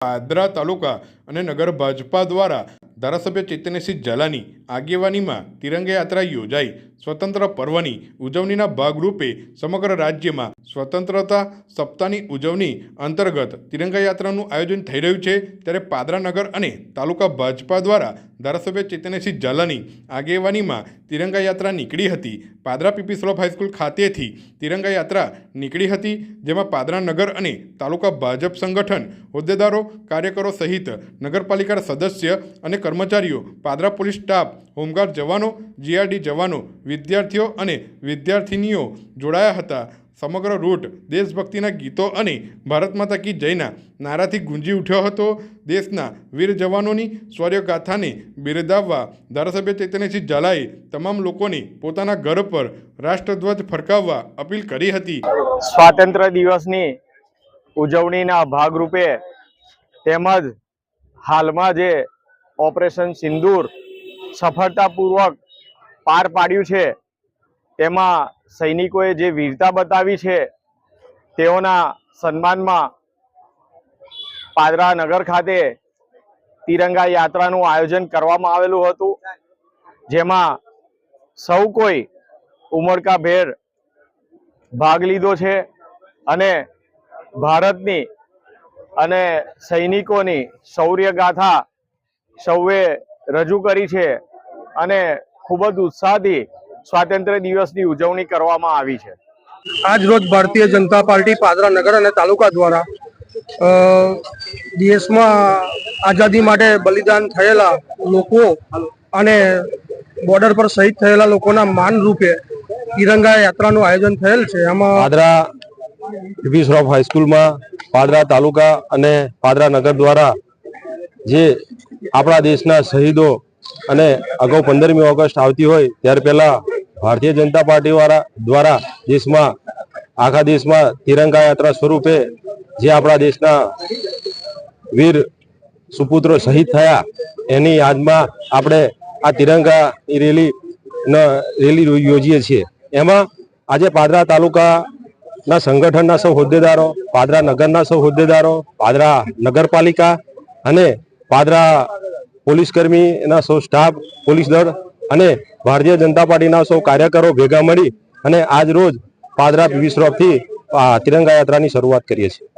પાદરા તાલુકા અને નગર ભાજપા દ્વારા ધારાસભ્ય ચેતનસિંહ ઝાલાની આગેવાનીમાં તિરંગા યાત્રા યોજાઈ. સ્વતંત્ર પર્વની ઉજવણીના ભાગરૂપે સમગ્ર રાજ્યમાં સ્વતંત્રતા સપ્તાહની ઉજવણી અંતર્ગત તિરંગા યાત્રાનું આયોજન થઈ રહ્યું છે. ત્યારે પાદરા નગર અને તાલુકા ભાજપા દ્વારા ધારાસભ્ય ચેતનસિંહ ઝાલાની આગેવાનીમાં તિરંગા યાત્રા નીકળી હતી. પાદરા પીપી સ્લોપ હાઈસ્કૂલ ખાતેથી તિરંગા યાત્રા નીકળી હતી, જેમાં પાદરા નગર અને તાલુકા ભાજપ સંગઠન હોદ્દેદારો, કાર્યકરો સહિત નગરપાલિકા સદસ્ય અને કર્મચારીઓ, Padra police staff, home guard જવાનો, જીઆરડી જવાનો, વિદ્યાર્થીઓ અને વિદ્યાર્થિનીઓ જોડાયા હતા. સમગ્ર રૂટ દેશભક્તિના ગીતો અને ભારત માતા કી જયના નારાથી ગુંજી ઉઠ્યો હતો. દેશના વીર જવાનોની સ્વર્યગાથાને બિરદાવવા ધારાસભ્ય ચૈતન્યસિંહ ઝાલાએ તમામ લોકોને પોતાના ઘર પર રાષ્ટ્રધ્વજ ફરકાવવા અપીલ કરી હતી. સ્વાતંત્ર્ય દિવસની ઉજવણીના ભાગરૂપે તેમજ હાલમાં જે ઓપરેશન સિંદૂર સફળતાપૂર્વક પાર પાડ્યું છે, તેમાં સૈનિકોએ જે વીરતા બતાવી છે, તેઓના સન્માનમાં પાદરા નગર ખાતે તિરંગા યાત્રાનું આયોજન કરવામાં આવેલું હતું. જેમાં સૌ કોઈ ઉમળકાભેર ભાગ લીધો છે અને ભારતની અને સૈનિકોની શૌર્યગાથા સૌએ રજૂ કરી છે અને ખૂબ જ ઉત્સાહથી સ્વાતંત્ર્ય દિવસની ઉજવણી કરવામાં આવી છે. આજ રોજ ભારતીય જનતા પાર્ટી પાદરા નગર અને તાલુકા દ્વારા દેશમાં આઝાદી માટે બલિદાન થયેલા લોકો અને બોર્ડર પર શહીદ થયેલા લોકોના માન રૂપે તિરંગા યાત્રાનું આયોજન થયેલ છે. એમાં પાદરા પીપી શ્રોફ હાઈસ્કૂલમાં પાદરા તાલુકા અને પાદરા નગર દ્વારા જે આપણા દેશના શહીદો અને અગાઉ પંદરમી ઓગસ્ટ આવતી હોય, ત્યાર પહેલાં ભારતીય જનતા પાર્ટી દ્વારા દેશમાં, આખા દેશમાં તિરંગા યાત્રા સ્વરૂપે જે આપણા દેશના વીર સુપુત્રો શહીદ થયા, એની યાદમાં આપણે આ તિરંગા રેલી રેલી યોજીએ છીએ. એમાં આજે પાદરા તાલુકા ના સંગઠનના સૌ હોદ્દેદારો, પાદરા નગરના સૌ હોદ્દેદારો, પાદરા નગરપાલિકા અને પાદરા પોલીસ કર્મીના સૌ સ્ટાફ, પોલીસ દળ અને ભારતીય જનતા પાર્ટીના સૌ કાર્યકરો ભેગા મળી અને આજ રોજ પાદરા પીવી શ્રોફથી તિરંગા યાત્રાની શરૂઆત કરીએ છીએ.